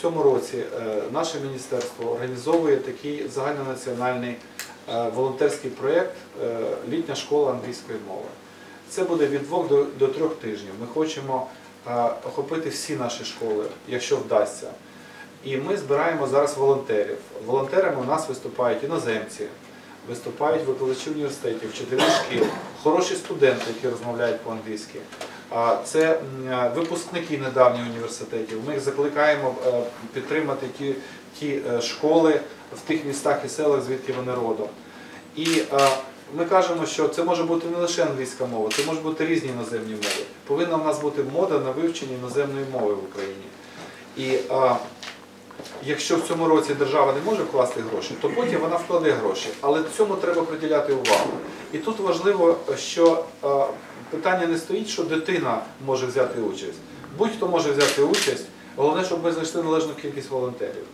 цьому році е, наше міністерство організовує такий загальнонаціональний е, волонтерський проєкт е, Літня школа англійської мови. Це буде від двох до, трьох тижнів. Ми хочемо охопити всі наші школи, якщо вдасться. І ми збираємо зараз волонтерів. Волонтерами у нас виступають іноземці, виступають викладачі університетів, вчителі шкіл, хороші студенти, які розмовляють по-англійськи. А Це е, випускники недавніх університетів. Ми їх закликаємо е, підтримати ті, ті е, школи в тих містах і селах, звідки вони родом. І ми кажемо, що це може бути не лише англійська мова, це можуть бути різні іноземні мови. Повинна в нас бути мода на вивчення іноземної мови в Україні. І е, якщо в цьому році держава не може вкласти гроші, то потім вона вкладе гроші. Але цьому треба приділяти увагу. І тут важливо, що е, питання не стоїть, що дитина може взяти участь. Будь-хто може взяти участь. Головне, щоб ми знайшли належну кількість волонтерів.